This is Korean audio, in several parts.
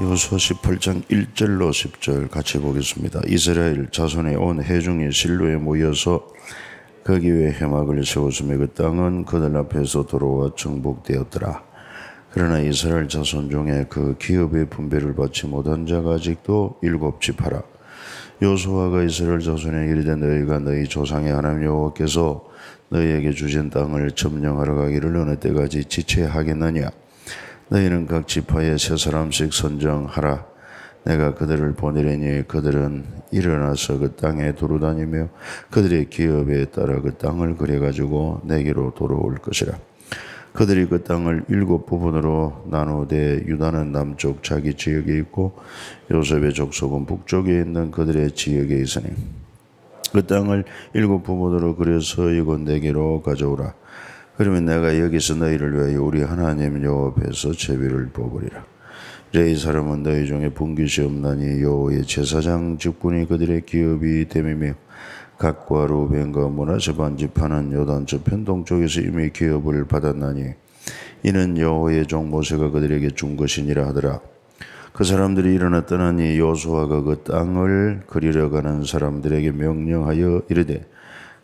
여호수아 18장 1절로 10절 같이 보겠습니다. 이스라엘 자손의 온 회중이 실로에 모여서 거기 위에 해막을 세웠으며 그 땅은 그들 앞에서 도로와 정복되었더라. 그러나 이스라엘 자손 중에 그 기업의 분배를 받지 못한 자가 아직도 일곱 지파라. 여호수아가 이스라엘 자손에 이르되 너희가 너희 조상의 하나님 여호와께서 너희에게 주신 땅을 점령하러 가기를 어느 때까지 지체하겠느냐? 너희는 각 지파에 세 사람씩 선정하라. 내가 그들을 보내려니 그들은 일어나서 그 땅에 두루다니며 그들의 기업에 따라 그 땅을 그려가지고 내게로 돌아올 것이라. 그들이 그 땅을 일곱 부분으로 나누되 유다는 남쪽 자기 지역에 있고 요셉의 족속은 북쪽에 있는 그들의 지역에 있으니 그 땅을 일곱 부분으로 그려서 이곳 내게로 가져오라. 그러면 내가 여기서 너희를 위하여 우리 하나님 여호와 앞에서 제비를 뽑으리라. 이제 이 사람은 너희 중에 분깃이 없나니 여호와의 제사장 직분이 그들의 기업이 됨이며 각과 루벤과 문하세 반지파는 요단 저편 동쪽에서 이미 기업을 받았나니 이는 여호와의 종 모세가 그들에게 준 것이니라 하더라. 그 사람들이 일어나 떠나니 요수아가 그 땅을 그리려 가는 사람들에게 명령하여 이르되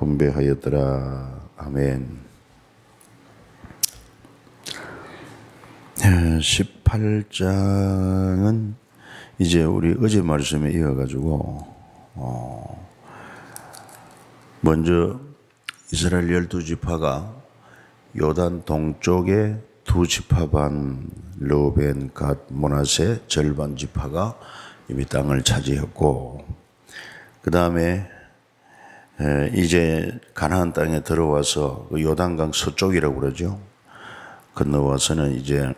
분배하였더라. 아멘. 18장은 이제 우리 어제 말씀에 이어가지고 어 먼저 이스라엘 열두 지파가 요단 동쪽에 두 지파 반 로벤 갓 모나세 절반 지파가 이미 땅을 차지했고 그 다음에 이제 가나안 땅에 들어와서 그 요단강 서쪽이라고 그러죠. 건너와서는 이제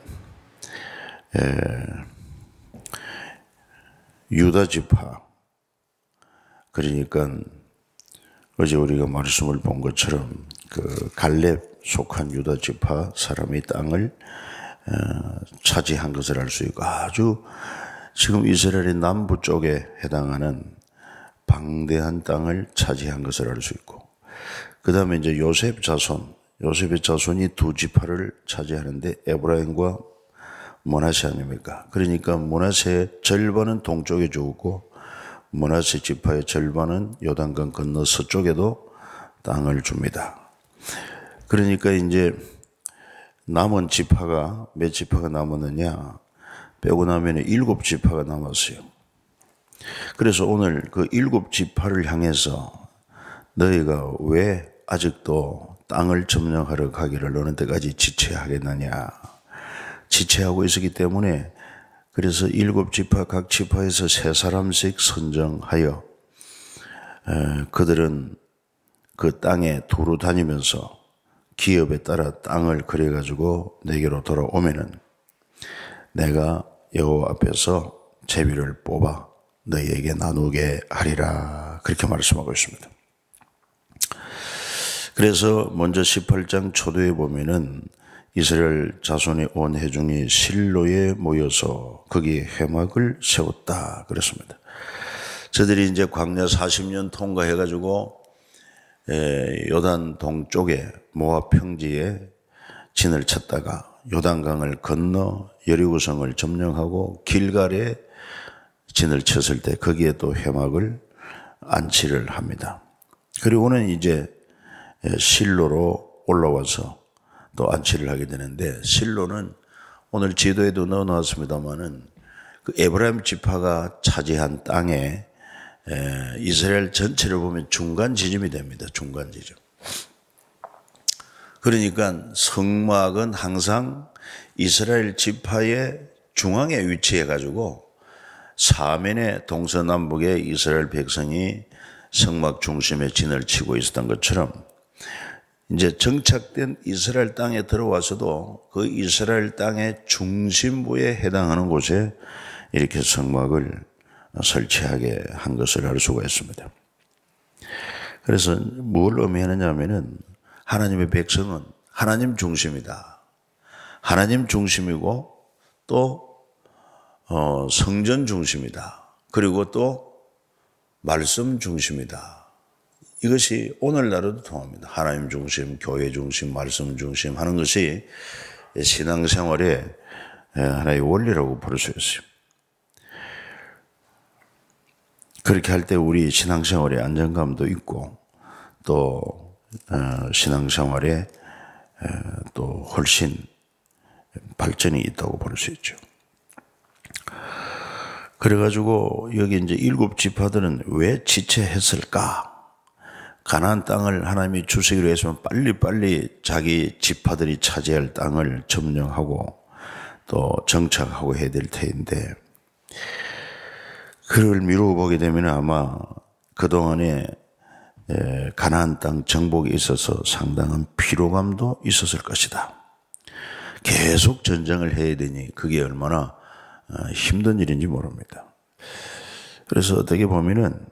유다 지파 그러니까 어제 우리가 말씀을 본 것처럼 그 갈렙 속한 유다 지파 사람의 땅을 차지한 것을 알 수 있고 아주 지금 이스라엘의 남부 쪽에 해당하는 방대한 땅을 차지한 것을 알 수 있고 그 다음에 이제 요셉 자손 요셉의 자손이 두 지파를 차지하는데 에브라임과 모나세 아닙니까? 그러니까 모나세의 절반은 동쪽에 죽었고 모나세 지파의 절반은 요단강 건너 서쪽에도 땅을 줍니다. 그러니까 이제 남은 지파가 몇 지파가 남았느냐? 빼고 나면 일곱 지파가 남았어요. 그래서 오늘 그 일곱 지파를 향해서 너희가 왜 아직도 땅을 점령하러 가기를 어느 때까지 지체하겠느냐. 지체하고 있었기 때문에 그래서 일곱 지파 각 지파에서 세 사람씩 선정하여 그들은 그 땅에 두루 다니면서 기업에 따라 땅을 그려가지고 내게로 돌아오면은 내가 여호와 앞에서 제비를 뽑아 너희에게 나누게 하리라 그렇게 말씀하고 있습니다. 그래서 먼저 18장 초도에 보면은 이스라엘 자손의 온 회중이 실로에 모여서 거기 해막을 세웠다 그랬습니다. 저들이 이제 광야 40년 통과해가지고 요단 동쪽에 모압 평지에 진을 쳤다가 요단강을 건너 여리고성을 점령하고 길갈에 진을 쳤을 때 거기에 또 해막을 안치를 합니다. 그리고는 이제 실로로 올라와서 또 안치를 하게 되는데 실로는 오늘 지도에도 넣어 놨습니다만은 그 에브라임 지파가 차지한 땅에 이스라엘 전체를 보면 중간 지점이 됩니다. 중간 지점. 그러니까 성막은 항상 이스라엘 지파의 중앙에 위치해 가지고 사면의 동서남북에 이스라엘 백성이 성막 중심에 진을 치고 있었던 것처럼 이제 정착된 이스라엘 땅에 들어와서도 그 이스라엘 땅의 중심부에 해당하는 곳에 이렇게 성막을 설치하게 한 것을 알 수가 있습니다. 그래서 뭘 의미하느냐 하면은 하나님의 백성은 하나님 중심이다. 하나님 중심이고 또 어, 성전 중심이다. 그리고 또 말씀 중심이다. 이것이 오늘날에도 통합니다. 하나님 중심, 교회 중심, 말씀 중심 하는 것이 신앙생활의 하나의 원리라고 볼수 있어요. 그렇게 할 때 우리 신앙생활에 안정감도 있고 또 어, 신앙생활에 또 훨씬 발전이 있다고 볼 수 있죠. 그래가지고 여기 이제 일곱 지파들은 왜 지체했을까? 가나안 땅을 하나님이 주시기로 했으면 빨리빨리 자기 지파들이 차지할 땅을 점령하고 또 정착하고 해야 될 터인데 그걸 미루어 보게 되면 아마 그동안에 가나안 땅 정복에 있어서 상당한 피로감도 있었을 것이다. 계속 전쟁을 해야 되니 그게 얼마나 어, 힘든 일인지 모릅니다. 그래서 어떻게 보면은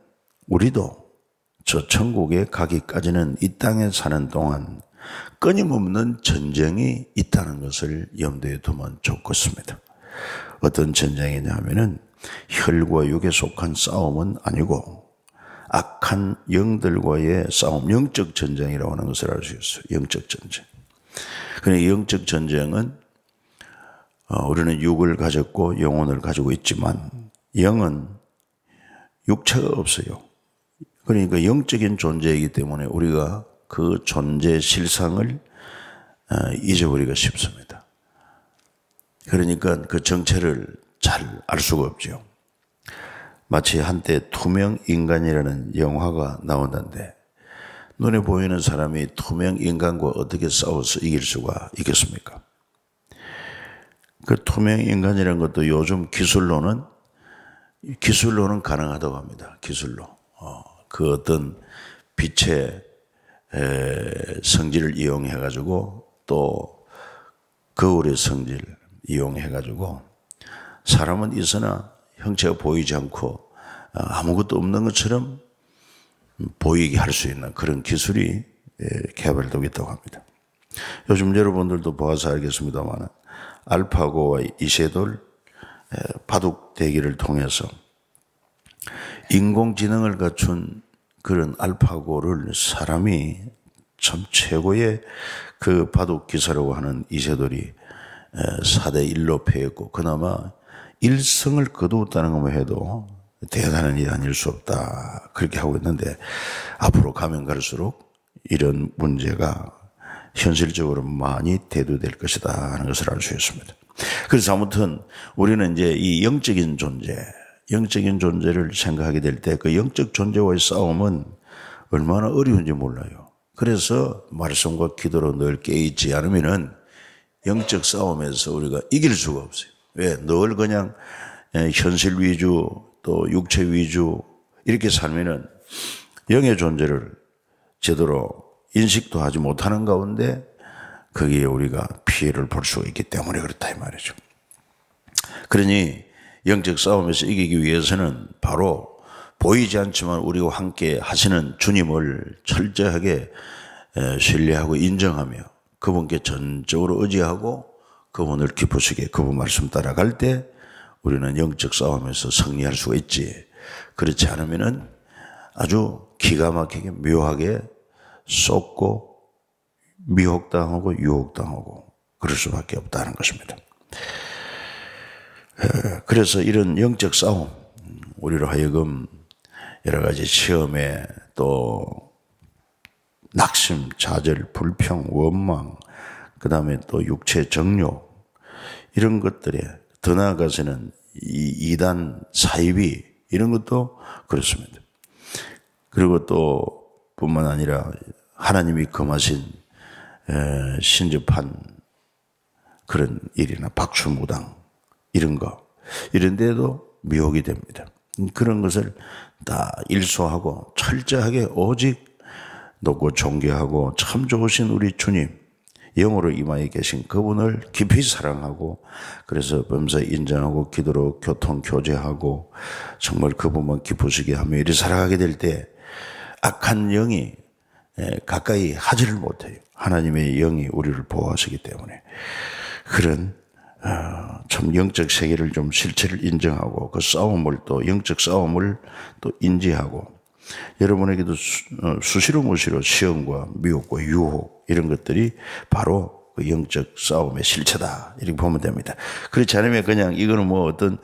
우리도 저 천국에 가기까지는 이 땅에 사는 동안 끊임없는 전쟁이 있다는 것을 염두에 두면 좋겠습니다. 어떤 전쟁이냐 하면은 혈과 육에 속한 싸움은 아니고 악한 영들과의 싸움, 영적 전쟁이라고 하는 것을 알 수 있어요. 영적 전쟁. 그러니 영적 전쟁은 어, 우리는 육을 가졌고 영혼을 가지고 있지만 영은 육체가 없어요. 그러니까 영적인 존재이기 때문에 우리가 그 존재 실상을 어, 잊어버리기가 쉽습니다. 그러니까 그 정체를 잘 알 수가 없죠. 마치 한때 투명 인간이라는 영화가 나오는데 눈에 보이는 사람이 투명 인간과 어떻게 싸워서 이길 수가 있겠습니까? 그 투명 인간이라는 것도 요즘 기술로는 기술로는 가능하다고 합니다. 기술로 어, 그 어떤 빛의 에, 성질을 이용해 가지고 또 거울의 성질 이용해 가지고 사람은 있으나 형체가 보이지 않고 어, 아무것도 없는 것처럼 보이게 할 수 있는 그런 기술이 개발되고 있다고 합니다. 요즘 여러분들도 보아서 알겠습니다만 알파고와 이세돌 바둑 대기를 통해서 인공지능을 갖춘 그런 알파고를 사람이 참 최고의 그 바둑 기사라고 하는 이세돌이 4대 1로 패했고 그나마 1승을 거두었다는 것만 해도 대단한 일이 아닐 수 없다. 그렇게 하고 있는데 앞으로 가면 갈수록 이런 문제가 현실적으로 많이 대두될 것이다 하는 것을 알 수 있습니다. 그래서 아무튼 우리는 이제 이 영적인 존재, 영적인 존재를 생각하게 될 때 그 영적 존재와의 싸움은 얼마나 어려운지 몰라요. 그래서 말씀과 기도로 늘 깨있지 않으면은 영적 싸움에서 우리가 이길 수가 없어요. 왜? 늘 그냥 현실 위주 또 육체 위주 이렇게 살면은 영의 존재를 제대로 인식도 하지 못하는 가운데 거기에 우리가 피해를 볼 수가 있기 때문에 그렇다 이 말이죠. 그러니 영적 싸움에서 이기기 위해서는 바로 보이지 않지만 우리와 함께 하시는 주님을 철저하게 신뢰하고 인정하며 그분께 전적으로 의지하고 그분을 기쁘시게 그분 말씀 따라갈 때 우리는 영적 싸움에서 승리할 수가 있지. 그렇지 않으면은 아주 기가 막히게 묘하게 쏟고 미혹당하고 유혹당하고 그럴 수밖에 없다는 것입니다. 그래서 이런 영적 싸움, 우리로 하여금 여러 가지 시험에 또 낙심, 좌절, 불평, 원망, 그 다음에 또 육체 정욕, 이런 것들에 더 나아가서는 이 이단 사이비, 이런 것도 그렇습니다. 그리고 또 뿐만 아니라 하나님이 금하신 신접한 그런 일이나 박수무당 이런 거 이런 데도 미혹이 됩니다. 그런 것을 다 일소하고 철저하게 오직 높고 존경하고 참 좋으신 우리 주님 영으로 임하에 계신 그분을 깊이 사랑하고 그래서 범사 인정하고 기도로 교통 교제하고 정말 그분만 기쁘시게 하며 이리 살아가게 될 때 악한 영이 예, 가까이 하지를 못해요. 하나님의 영이 우리를 보호하시기 때문에 그런 어, 참 영적 세계를 좀 실체를 인정하고 그 싸움을 또 영적 싸움을 또 인지하고 여러분에게도 수, 어, 수시로 무시로 시험과 미혹과 유혹 이런 것들이 바로 그 영적 싸움의 실체다 이렇게 보면 됩니다. 그렇지 않으면 그냥 이거는 뭐 어떤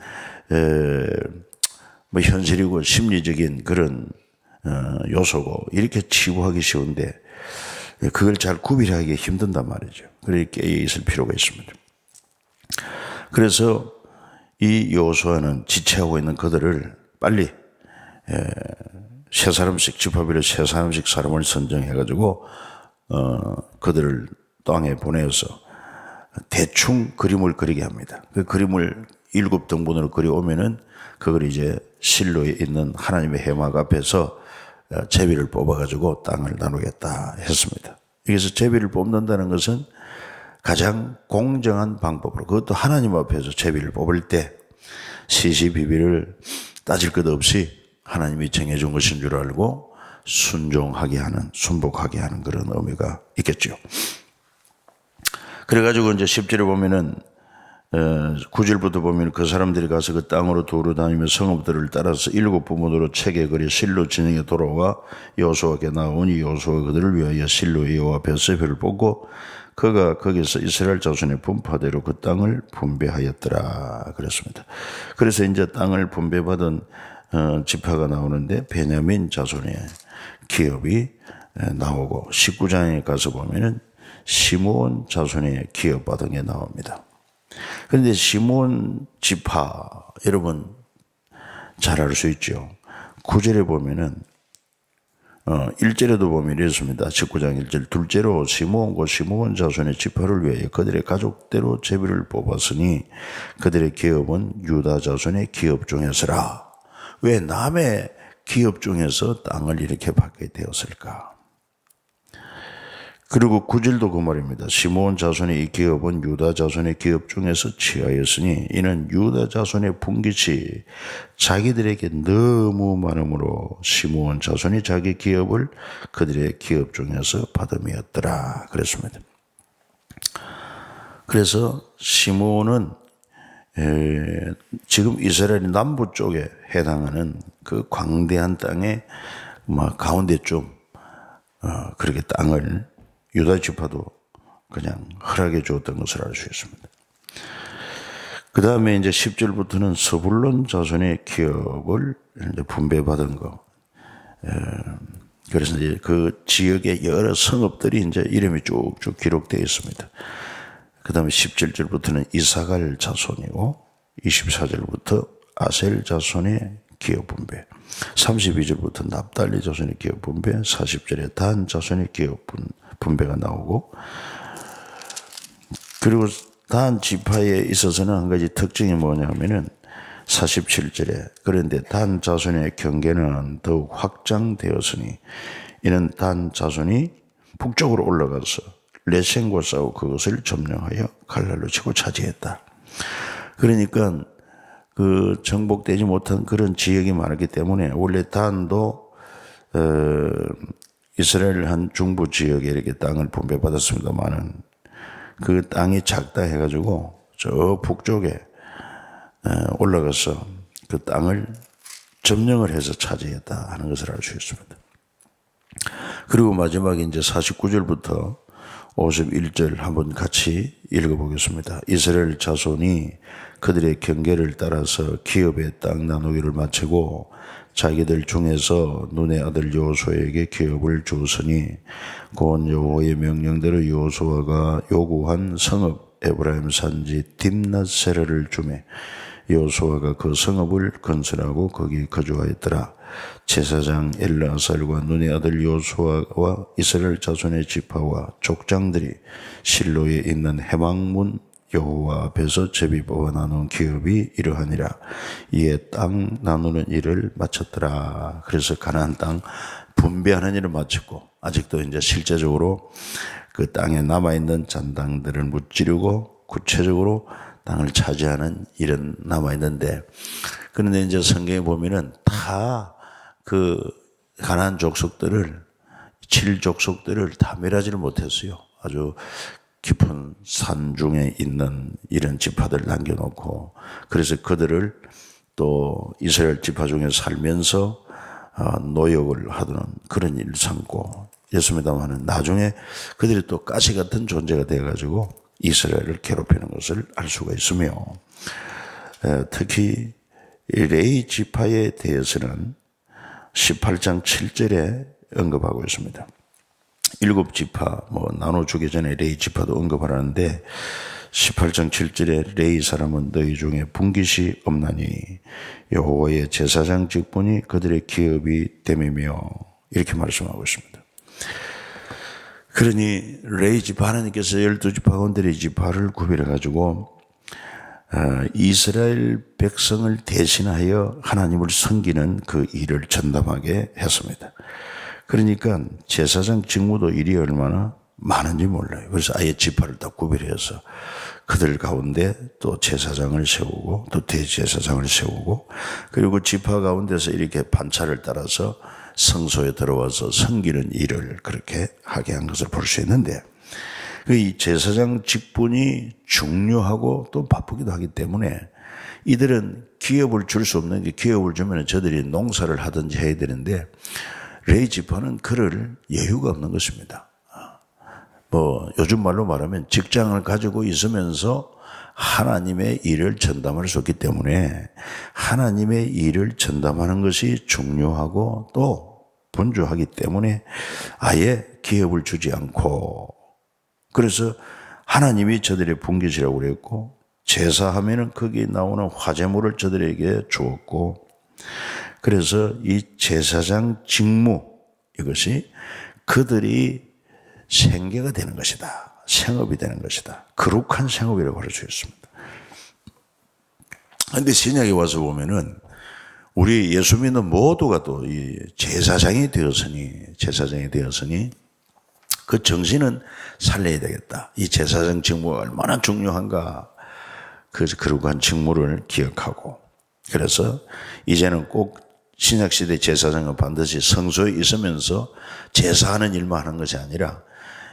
에, 뭐 현실이고 심리적인 그런 어, 요소고 이렇게 치부하기 쉬운데 그걸 잘 구별하기 힘든단 말이죠. 그렇게 있을 필요가 있습니다. 그래서 이 요소와는 지체하고 있는 그들을 빨리 세 사람씩 집합비로 세 사람씩 사람을 선정해가지고 어, 그들을 땅에 보내어서 대충 그림을 그리게 합니다. 그 그림을 일곱 등분으로 그려오면은 그걸 이제 실로에 있는 하나님의 해막 앞에서 어, 제비를 뽑아가지고 땅을 나누겠다 했습니다. 여기서 제비를 뽑는다는 것은 가장 공정한 방법으로 그것도 하나님 앞에서 제비를 뽑을 때 시시비비를 따질 것 없이 하나님이 정해준 것인 줄 알고 순종하게 하는 순복하게 하는 그런 의미가 있겠죠. 그래가지고 이제 10절에 보면은 어, 구절부터 보면 그 사람들이 가서 그 땅으로 도로 다니며 성읍들을 따라서 일곱 부문으로 책에 그리 실로 진영에 돌아와 여호수아께 나오니 여호수아 그들을 위하여 실로의 여호와 베세벨을 보고 그가 거기서 이스라엘 자손의 분파대로 그 땅을 분배하였더라 그랬습니다. 그래서 이제 땅을 분배받은 어, 지파가 나오는데 베냐민 자손의 기업이 나오고 19장에 가서 보면은 시므온 자손의 기업 받은 게 나옵니다. 그런데 시몬 지파 여러분 잘 알 수 있죠. 구절에 보면은 어, 1절에도 보면 이렇습니다. 19장 1절. 둘째로 시몬과 시몬 자손의 지파를 위하여 그들의 가족대로 제비를 뽑았으니 그들의 기업은 유다 자손의 기업 중에서라. 왜 남의 기업 중에서 땅을 이렇게 받게 되었을까? 그리고 구절도 그 말입니다. 시몬 자손의 이 기업은 유다 자손의 기업 중에서 취하였으니 이는 유다 자손의 분깃이 자기들에게 너무 많음으로 시몬 자손이 자기 기업을 그들의 기업 중에서 받음이었더라. 그랬습니다. 그래서 시몬은 지금 이스라엘 남부 쪽에 해당하는 그 광대한 땅의 뭐 가운데 좀 어, 그렇게 땅을 유다 지파도 그냥 허락해 주었던 것을 알 수 있습니다. 그 다음에 이제 10절부터는 서불론 자손의 기업을 이제 분배받은 거. 그래서 이제 그 지역의 여러 성읍들이 이제 이름이 쭉쭉 기록되어 있습니다. 그 다음에 17절부터는 이사갈 자손이고 24절부터 아셀 자손의 기업 분배. 32절부터 납달리 자손의 기업 분배. 40절에 단 자손의 기업 분배. 분배가 나오고 그리고 단 지파에 있어서는 한 가지 특징이 뭐냐면은 47절에 그런데 단 자손의 경계는 더욱 확장되었으니 이는 단 자손이 북쪽으로 올라가서 레센과 싸우 그것을 점령하여 칼날로 치고 차지했다. 그러니까 그 정복되지 못한 그런 지역이 많았기 때문에 원래 단도 어, 이스라엘 한 중부 지역에 이렇게 땅을 분배받았습니다만은 그 땅이 작다 해가지고 저 북쪽에 올라가서 그 땅을 점령을 해서 차지했다 하는 것을 알 수 있습니다. 그리고 마지막에 이제 49절부터 51절 한번 같이 읽어보겠습니다. 이스라엘 자손이 그들의 경계를 따라서 기업의 땅 나누기를 마치고 자기들 중에서 눈의 아들 요호수에게 기업을 주었으니 곧 여호와의 명령대로 요호수아가 요구한 성읍 에브라임 산지 딥나세라를 주매 요호수아가 그 성읍을 건설하고 거기 거주하였더라. 제사장 엘라살과 눈의 아들 요수아와 이스라엘 자손의 지파와 족장들이 실로에 있는 해방문 여호와 앞에서 제비 뽑아 나눈 기업이 이러하니라. 이에 땅 나누는 일을 마쳤더라. 그래서 가나안 땅 분배하는 일을 마쳤고 아직도 이제 실제적으로 그 땅에 남아 있는 잔당들을 무찌르고 구체적으로 땅을 차지하는 일은 남아 있는데 그런데 이제 성경에 보면은 다 그 가나안 족속들을 칠 족속들을 다 멸하지를 못했어요. 아주 깊은 산 중에 있는 이런 지파들 남겨놓고 그래서 그들을 또 이스라엘 지파 중에 살면서 어, 노역을 하던 그런 일을 삼고 예수입니다만은 나중에 그들이 또 가시 같은 존재가 되어가지고 이스라엘을 괴롭히는 것을 알 수가 있으며 특히 레이 지파에 대해서는 18장 7절에 언급하고 있습니다. 일곱 지파 뭐 나눠주기 전에 레이 지파도 언급하라는데 18장 7절에 레이 사람은 너희 중에 분깃이 없나니 여호와의 제사장 직분이 그들의 기업이 됨이며 이렇게 말씀하고 있습니다. 그러니 레이 지파 하나님께서 열두 지파 가운데 레이 지파를 구별해 가지고 어, 이스라엘 백성을 대신하여 하나님을 섬기는 그 일을 전담하게 했습니다. 그러니까 제사장 직무도 일이 얼마나 많은지 몰라요. 그래서 아예 지파를 다 구별해서 그들 가운데 또 제사장을 세우고 또 대제사장을 세우고 그리고 지파 가운데서 이렇게 반차를 따라서 성소에 들어와서 섬기는 일을 그렇게 하게 한 것을 볼 수 있는데 그 제사장 직분이 중요하고 또 바쁘기도 하기 때문에 이들은 기업을 줄 수 없는 게 기업을 주면 저들이 농사를 하든지 해야 되는데 레이 지파는 그럴 여유가 없는 것입니다. 뭐 요즘 말로 말하면 직장을 가지고 있으면서 하나님의 일을 전담할 수 없기 때문에 하나님의 일을 전담하는 것이 중요하고 또 분주하기 때문에 아예 기업을 주지 않고 그래서 하나님이 저들의 분깃이라고 그랬고 제사하면은 거기에 나오는 화재물을 저들에게 주었고 그래서 이 제사장 직무 이것이 그들이 생계가 되는 것이다. 생업이 되는 것이다. 거룩한 생업이라고 할수 있습니다. 그런데 신약에 와서 보면은 우리 예수 믿는 모두가 또이 제사장이 되었으니 제사장이 되었으니 그 정신은 살려야 되겠다. 이 제사장 직무가 얼마나 중요한가. 그래서 거룩한 직무를 기억하고 그래서 이제는 꼭 신약시대 제사장은 반드시 성소에 있으면서 제사하는 일만 하는 것이 아니라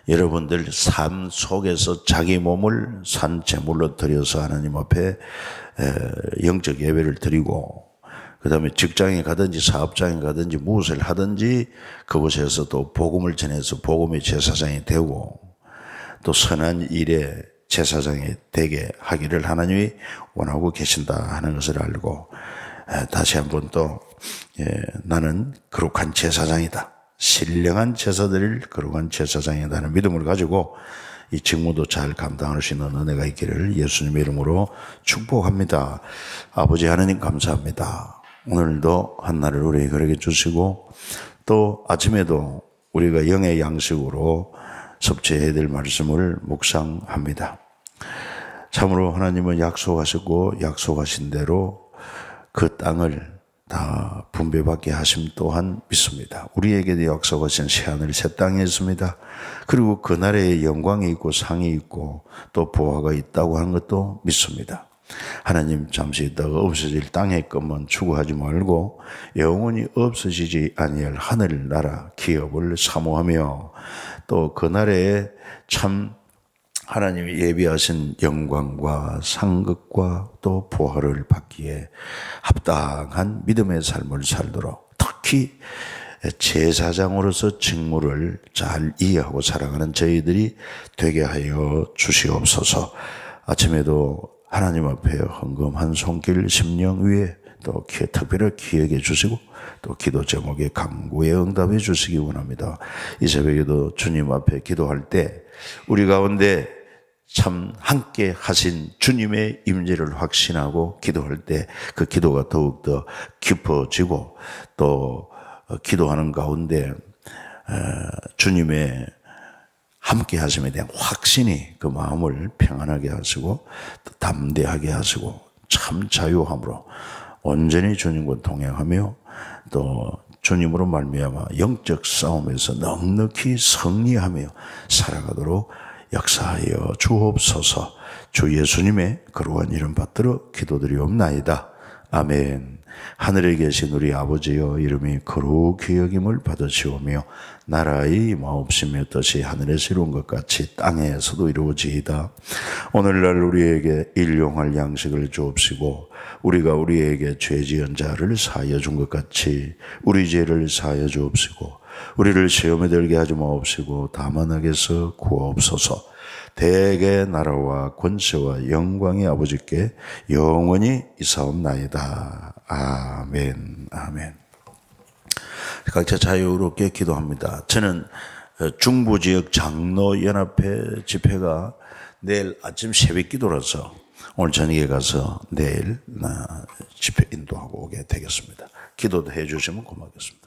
여러분들 삶 속에서 자기 몸을 산 제물로 드려서 하나님 앞에 영적 예배를 드리고 그 다음에 직장에 가든지 사업장에 가든지 무엇을 하든지 그곳에서 또 복음을 전해서 복음의 제사장이 되고 또 선한 일에 제사장이 되게 하기를 하나님이 원하고 계신다 하는 것을 알고 다시 한번 또 예, 나는 거룩한 제사장이다. 신령한 제사들을 거룩한 제사장이라는 믿음을 가지고 이 직무도 잘 감당할 수 있는 은혜가 있기를 예수님의 이름으로 축복합니다. 아버지 하나님 감사합니다. 오늘도 한날을 우리에게 그렇게 주시고 또 아침에도 우리가 영의 양식으로 섭취해야 될 말씀을 묵상합니다. 참으로 하나님은 약속하셨고 약속하신 대로 그 땅을 다 분배받게 하심 또한 믿습니다. 우리에게도 약속하신 새 하늘 새 땅이 있습니다. 그리고 그날에 영광이 있고 상이 있고 또 보화가 있다고 하는 것도 믿습니다. 하나님 잠시 있다가 없어질 땅의 것만 추구하지 말고 영원히 없어지지 아니할 하늘 나라 기업을 사모하며 또 그날에 참 하나님이 예비하신 영광과 상급과 또 보화를 받기에 합당한 믿음의 삶을 살도록 특히 제사장으로서 직무를 잘 이해하고 살아가는 저희들이 되게 하여 주시옵소서. 아침에도 하나님 앞에 헌금한 손길 심령 위에 또 특별히 기억해 주시고 또 기도 제목에 강구에 응답해 주시기 원합니다. 이 새벽에도 주님 앞에 기도할 때 우리 가운데 참 함께 하신 주님의 임재를 확신하고 기도할 때 그 기도가 더욱더 깊어지고 또 기도하는 가운데 주님의 함께 하심에 대한 확신이 그 마음을 평안하게 하시고 또 담대하게 하시고 참 자유함으로 온전히 주님과 동행하며 또 주님으로 말미암아 영적 싸움에서 넉넉히 승리하며 살아가도록 역사하여 주옵소서. 주 예수님의 거룩한 이름 받들어 기도드리옵나이다. 아멘. 하늘에 계신 우리 아버지여 이름이 거룩히 여김을 받으시오며 나라의 임하옵시며 뜻이 하늘에서 이룬 것 같이 땅에서도 이루어지이다. 오늘날 우리에게 일용할 양식을 주옵시고 우리가 우리에게 죄 지은 자를 사하여 준 것 같이 우리 죄를 사하여 주옵시고 우리를 시험에 들게 하지 마옵시고 다만 악에서 구하옵소서. 대개 나라와 권세와 영광의 아버지께 영원히 이사옵나이다. 아멘, 아멘. 각자 자유롭게 기도합니다. 저는 어, 중부 지역 장로 연합회 집회가 내일 아침 새벽 기도라서 오늘 저녁에 가서 내일 어, 집회 인도하고 오게 되겠습니다. 기도도 해 주시면 고맙겠습니다.